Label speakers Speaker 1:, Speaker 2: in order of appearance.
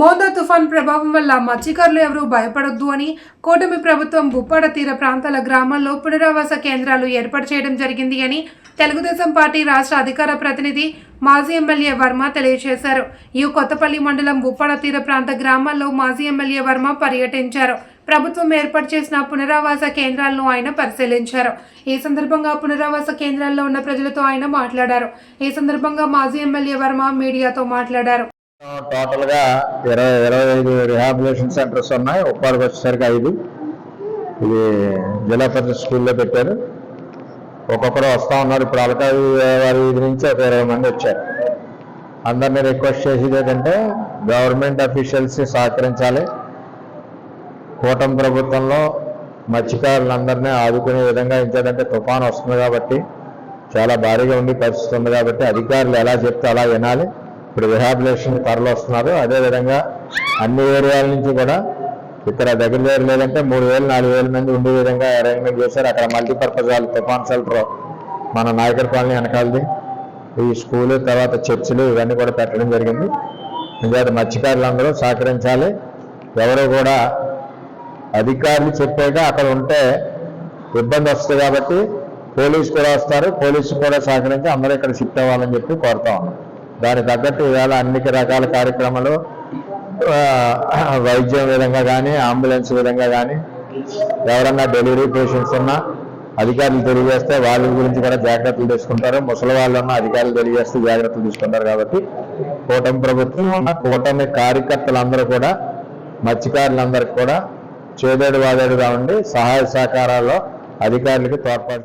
Speaker 1: మోందా తుఫాన్ ప్రభావం వల్ల మత్స్యకారులు ఎవరూ భయపడొద్దు అని కూటమి ప్రభుత్వం బుప్పాడ తీర ప్రాంతాల గ్రామాల్లో పునరావాస కేంద్రాలు ఏర్పాటు చేయడం జరిగింది అని తెలుగుదేశం పార్టీ రాష్ట్ర అధికార ప్రతినిధి మాజీ ఎమ్మెల్యే వర్మ తెలియజేశారు. ఈ కొత్తపల్లి మండలం బుప్పాడ తీర ప్రాంత గ్రామాల్లో మాజీ ఎమ్మెల్యే వర్మ పర్యటించారు. ప్రభుత్వం ఏర్పాటు చేసిన పునరావాస కేంద్రాలను ఆయన పరిశీలించారు. ఈ సందర్భంగా పునరావాస కేంద్రాల్లో ఉన్న ప్రజలతో ఆయన మాట్లాడారు. ఈ సందర్భంగా మాజీ ఎమ్మెల్యే వర్మ మీడియాతో మాట్లాడారు.
Speaker 2: టోటల్గా ఇరవై ఇరవై ఐదు రిహాబిలేషన్ సెంటర్స్ ఉన్నాయి. ఉప్పాడికి వచ్చేసరికి ఐదు. ఇది జిల్లా పరిషత్ స్కూల్లో పెట్టారు. ఒక్కొక్కరు వస్తా ఉన్నారు. ఇప్పుడు అలకాయి వారి వీధి నుంచి ఒక ఇరవై మంది వచ్చారు. అందరినీ రిక్వెస్ట్ చేసేది ఏంటంటే గవర్నమెంట్ అఫీషియల్స్ సహకరించాలి. కూటమి ప్రభుత్వంలో మత్స్యకారులందరినీ ఆదుకునే విధంగా ఇంకేదంటే తుఫాన్ వస్తుంది కాబట్టి చాలా భారీగా ఉండి పరిస్థితి ఉంది కాబట్టి అధికారులు ఎలా చెప్తే అలా వినాలి. ఇప్పుడు రిహాబిలేషన్ త్వరలో వస్తున్నారు. అదేవిధంగా అన్ని ఏరియాల నుంచి కూడా ఇక్కడ దగ్గర దగ్గర లేదంటే మూడు వేలు నాలుగు వేల మంది ఉండే విధంగా అరేంజ్మెంట్ చేశారు. అక్కడ మల్టీపర్పస్ హాల్ తుఫాన్ సెల్టర్ మన నాయకర్ కాలనీ వెనకాలది. ఈ స్కూలు తర్వాత చర్చిలు ఇవన్నీ కూడా పెట్టడం జరిగింది. ఇంకా మత్స్యకారులందరూ సహకరించాలి. ఎవరు కూడా అధికారులు చెప్పాక అక్కడ ఉంటే ఇబ్బంది వస్తుంది కాబట్టి పోలీసు కూడా వస్తారు. పోలీసు కూడా సహకరించి అందరూ ఇక్కడ షిఫ్ట్ అవ్వాలని చెప్పి కోరుతా ఉన్నాం. దాని తగ్గట్టు ఇవాళ అన్ని రకాల కార్యక్రమాలు వైద్యం విధంగా కానీ అంబులెన్స్ విధంగా కానీ ఎవరన్నా డెలివరీ పేషెంట్స్ ఉన్నా అధికారులు తెలియజేస్తే వాళ్ళ గురించి కూడా జాగ్రత్తలు తీసుకుంటారు. ముసలి వాళ్ళు ఉన్న అధికారులు తెలియజేస్తే జాగ్రత్తలు తీసుకుంటారు కాబట్టి కూటమి ప్రభుత్వం కూటమి కార్యకర్తలందరూ కూడా మత్స్యకారులందరికీ కూడా చేదేడు వాదేడుగా ఉండి సహాయ సహకారాల్లో అధికారులకి తోడ్పాటు